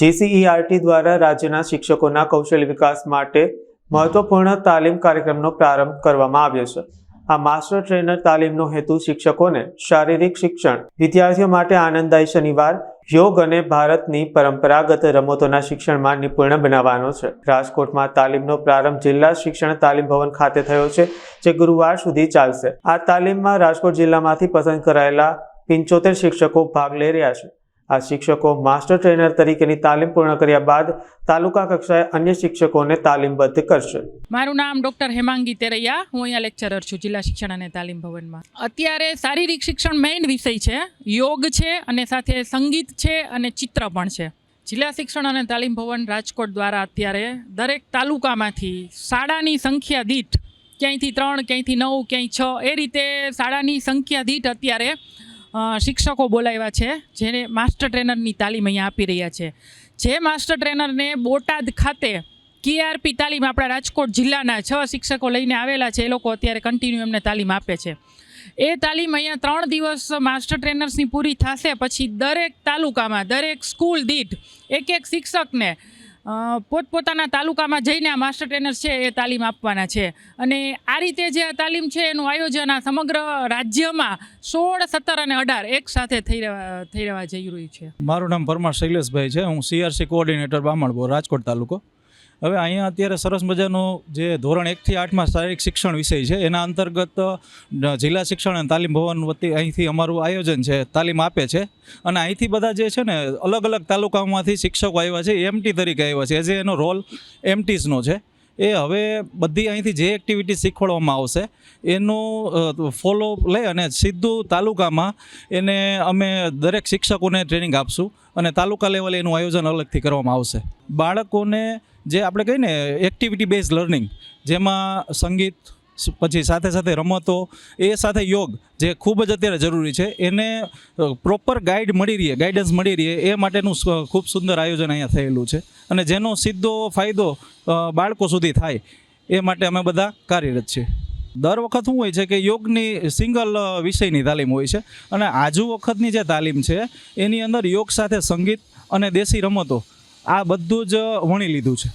GCERT દ્વારા રાજ્યના શિક્ષકોના કૌશલ્ય વિકાસ માટે મહત્વપૂર્ણ તાલીમ કાર્યક્રમનો પ્રારંભ કરવામાં આવ્યો છે. આ માસ્ટર ટ્રેનર તાલીમનો હેતુ શિક્ષકોને શારીરિક શિક્ષણ, વિદ્યાર્થીઓ માટે આનંદદાયી શનિવાર, યોગ અને ભારતની પરંપરાગત રમતોના શિક્ષણમાં નિપુણ બનાવવાનો છે. રાજકોટમાં તાલીમનો પ્રારંભ જિલ્લા શિક્ષણ તાલીમ ભવન ખાતે થયો છે, જે ગુરુવાર સુધી ચાલશે. આ તાલીમમાં રાજકોટ જિલ્લામાંથી પસંદ કરાયેલા પંચોતેર શિક્ષકો ભાગ લઈ રહ્યા છે. આ શિક્ષકો માસ્ટર ટ્રેનર તરીકેની તાલીમ પૂર્ણ કર્યા બાદ તાલુકા કક્ષાએ અન્ય શિક્ષકોને તાલીમબદ્ધ કરશે. મારું નામ ડૉક્ટર હેમાંગી તેરૈયા. હું અહીંયા લેક્ચરર છું, જિલ્લા શિક્ષણ અને તાલીમ ભવનમાં. અત્યારે શારીરિક શિક્ષણ મેઇન વિષય છે, યોગ છે અને સાથે સંગીત છે અને ચિત્ર પણ છે. જિલ્લા શિક્ષણ અને તાલીમ ભવન રાજકોટ દ્વારા અત્યારે દરેક તાલુકામાંથી શાળાની સંખ્યા દીઠ, ક્યાંયથી ત્રણ, ક્યાંયથી નવ, ક્યાંય છ, એ રીતે શાળાની સંખ્યા દીઠ અત્યારે શિક્ષકો બોલાવ્યા છે, જેને માસ્ટર ટ્રેનરની તાલીમ અહીંયા આપી રહ્યા છે. જે માસ્ટર ટ્રેનરને બોટાદ ખાતે કેઆરપી તાલીમ આપણા રાજકોટ જિલ્લાના છ શિક્ષકો લઈને આવેલા છે, એ લોકો અત્યારે કન્ટિન્યુ એમને તાલીમ આપે છે. એ તાલીમ અહીંયા ત્રણ દિવસ માસ્ટર ટ્રેનર્સની પૂરી થશે, પછી દરેક તાલુકામાં દરેક સ્કૂલ દીઠ એક એક શિક્ષકને પોતપોતાના તાલુકામાં જઈને આ માસ્ટર ટ્રેનર્સ છે એ તાલીમ આપવાના છે. અને આ રીતે જે આ તાલીમ છે એનું આયોજન આ સમગ્ર રાજ્યમાં સોળ, સત્તર અને અઢાર એક સાથે થઈ રહ્યા, થઈ રહેવા જઈ રહ્યું છે. મારું નામ પરમાર શૈલેષભાઈ છે. હું સીઆરસી કોઓર્ડિનેટર બામણપુર રાજકોટ તાલુકો. હવે અહીંયા અત્યારે સરસ મજાનો જે ધોરણ એકથી આઠમાં શારીરિક શિક્ષણ વિષય છે, એના અંતર્ગત જિલ્લા શિક્ષણ અને તાલીમ ભવન વતી અહીંથી અમારું આયોજન છે, તાલીમ આપે છે. અને અહીંથી બધા જે છે ને, અલગ અલગ તાલુકાઓમાંથી શિક્ષકો આવ્યા છે એમટી તરીકે આવ્યા છે. જે એનો રોલ એમટીઝનો છે. એ હવે બધી અહીંથી જે એક્ટિવિટી શીખવાડવામાં આવશે, એનું ફોલો લઈ અને સીધું તાલુકામાં એને અમે દરેક શિક્ષકોને ટ્રેનિંગ આપશું અને તાલુકા લેવલે એનું આયોજન અલગથી કરવામાં આવશે. બાળકોને જે આપણે કહીએ ને એક્ટિવિટી બેઝ લર્નિંગ જેમાં સંગીત, પછી સાથે સાથે રમતો, એ સાથે યોગ, જે ખૂબ જ અત્યારે જરૂરી છે, એને પ્રોપર ગાઈડ મળી રહે ગાઈડન્સ મળી રહે, એ માટેનું ખૂબ સુંદર આયોજન અહીંયા થયેલું છે. અને જેનો સીધો ફાયદો બાળકો સુધી થાય, એ માટે અમે બધા કાર્યરત છીએ. દર વખત શું હોય છે કે, યોગની સિંગલ વિષયની તાલીમ હોય છે, અને આજુ વખતની જે તાલીમ છે, એની અંદર યોગ સાથે સંગીત અને દેશી રમતો આ બધું જ વણી લીધું છે.